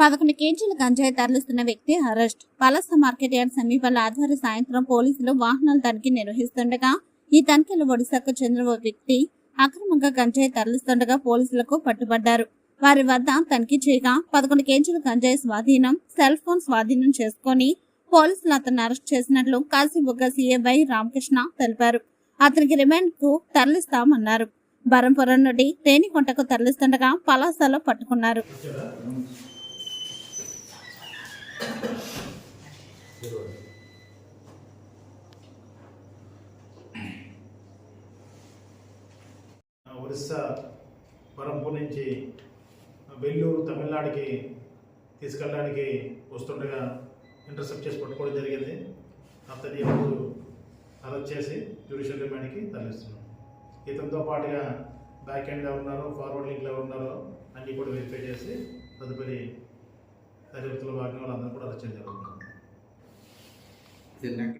పదకొండు కేజీల గంజాయి తరలిస్తున్న వ్యక్తి అరెస్ట్. పలస మార్కెట్ యార్డ్ సమీపంలో ఆదివారం సాయంత్రం పోలీసులు వాహనాల తనిఖీ నిర్వహిస్తుండగా ఈ తనిఖీలో ఒడిశాకు చెందిన ఓ వ్యక్తి అక్రమంగా గంజాయి తరలిస్తుండగా పోలీసులకు పట్టుబడ్డారు. వారి వద్ద తనిఖీ చేయగా పదకొండు కేజీల గంజాయి స్వాధీనం సెల్ ఫోన్ స్వాధీనం చేసుకొని పోలీసులు అతన్ని అరెస్ట్ చేసినట్లు కాశీబుగ్గ సీఏవై రామకృష్ణ తెలిపారు. అతనికి రిమాండ్కు తరలిస్తామన్నారు. బరంపురం నుండి తేనికొంటకు తరలిస్తుండగా పలాసలో పట్టుకున్నారు. ఒరిస్సా వరంపూర్ నుంచి వెల్లూరు తమిళనాడుకి తీసుకెళ్ళడానికి వస్తుండగా ఇంటర్సెప్ట్ చేసి పట్టుకోవడం జరిగింది. అతని ఇప్పుడు అరెస్ట్ చేసి జ్యుడిషియల్ రిమాండ్కి తరలిస్తున్నాం ఇతనితో పాటుగా బ్యాక్ ఎండ్ ఎవరు ఉన్నారో ఫార్వర్డ్ లింక్లు ఎవరు ఉన్నారో అన్నీ కూడా వెరిఫై చేసి తదుపరి దర్యాప్తులో భాగంగా వాళ్ళందరూ కూడా అరెస్ట్ చేయడం జరుగుతుంది. the next